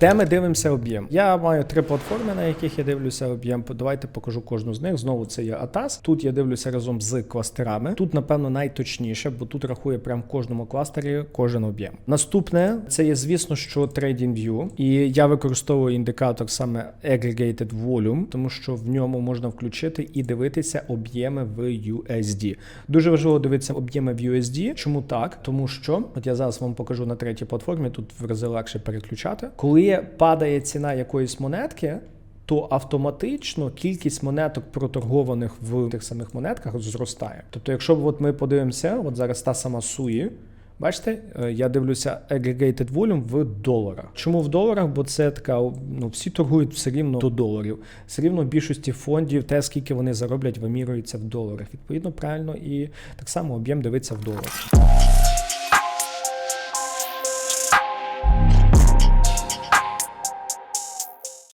Де ми дивимося об'єм? Я маю три платформи, на яких я дивлюся об'єм. Давайте покажу кожну з них. Знову це є ATAS. Тут я дивлюся разом з кластерами. Тут, напевно, найточніше, бо тут рахує прям в кожному кластері кожен об'єм. Наступне це є, звісно, що TradingView. І я використовую індикатор саме Aggregated Volume, тому що в ньому можна включити і дивитися об'єми в USD. Дуже важливо дивитися об'єми в USD. Чому так? Тому що от я зараз вам покажу на третій платформі. Тут в рази легше переключати. Коли падає ціна якоїсь монетки. То автоматично кількість монеток проторгованих в тих самих монетках зростає. Тобто, якщо от ми подивимося, от зараз та сама суї, бачите, е, я дивлюся aggregated volume в доларах. Чому в доларах? Бо це така, ну всі торгують все рівно до доларів. Все рівно в більшості фондів те, скільки вони зароблять, вимірюється в доларах. Відповідно, правильно і так само об'єм дивиться в доларах.